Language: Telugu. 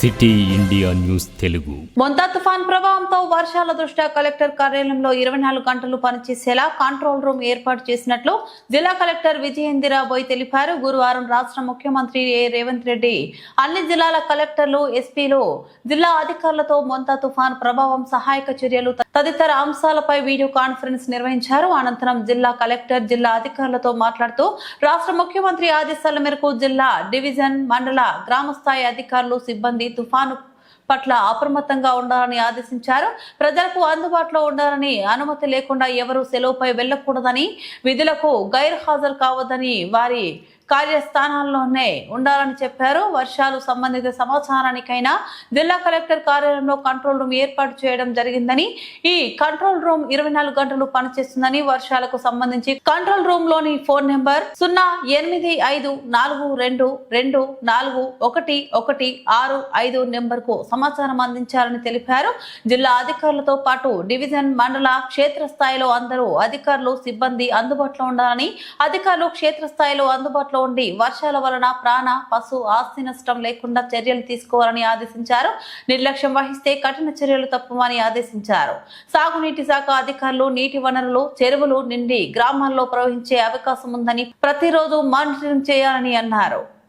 City India news Telugu. Montha తుఫాన్ ప్రభావంతో వర్షాల దృష్ట్యా కలెక్టర్ కార్యాలయంలో ఇరవై నాలుగు గంటలు పనిచేసేలా కంట్రోల్ రూమ్ ఏర్పాటు చేసినట్లు జిల్లా కలెక్టర్ విజయేందిరా బోయ్ తెలిపారు. గురువారం రాష్ట్ర ముఖ్యమంత్రి ఏ రేవంత్ రెడ్డి అన్ని జిల్లాల కలెక్టర్లు ఎస్పీలు జిల్లా అధికారులతో మొంతా తుఫాన్ ప్రభావం సహాయక చర్యలు తదితర అంశాలపై వీడియో కాన్ఫరెన్స్ నిర్వహించారు. అనంతరం జిల్లా కలెక్టర్ జిల్లా అధికారులతో మాట్లాడుతూ రాష్ట్ర ముఖ్యమంత్రి ఆదేశాల మేరకు జిల్లా డివిజన్ మండల గ్రామస్థాయి అధికారులు సిబ్బంది తుఫాను పట్ల అప్రమత్తంగా ఉండాలని ఆదేశించారు. ప్రజలకు అందుబాటులో ఉండాలని అనుమతి లేకుండా ఎవరూ సెలవుపై వెళ్ళకూడదని విధులకు గైర్హాజరు కావద్దని వారి కార్యస్థానాల్లోనే ఉండాలని చెప్పారు. వర్షాలు సంబంధిత సమాచారానికైనా జిల్లా కలెక్టర్ కార్యాలయంలో కంట్రోల్ రూమ్ ఏర్పాటు చేయడం జరిగిందని ఈ కంట్రోల్ రూమ్ ఇరవై నాలుగు గంటలు పనిచేస్తుందని వర్షాలకు సంబంధించి కంట్రోల్ రూమ్లోని ఫోన్ నెంబర్ సున్నా ఎనిమిది ఐదు నాలుగు రెండు రెండు నాలుగు ఒకటి ఒకటి ఆరు ఐదు నెంబర్కు సమాచారం అందించాలని తెలిపారు. జిల్లా అధికారులతో పాటు డివిజన్ మండల క్షేత్ర స్థాయిలో అందరూ అధికారులు సిబ్బంది అందుబాటులో ఉండాలని అధికారులు క్షేత్రస్థాయిలో అందుబాటులో ఉండి వర్షాల వలన ప్రాణ పశు ఆస్తి నష్టం లేకుండా చర్యలు తీసుకోవాలని ఆదేశించారు. నిర్లక్ష్యం వహిస్తే కఠిన చర్యలు తప్పమని ఆదేశించారు. సాగునీటి శాఖ అధికారులు నీటి వనరులు చెరువులు నిండి గ్రామాల్లో ప్రవహించే అవకాశం ఉందని ప్రతిరోజు మానిటరింగ్ చేయాలని అన్నారు.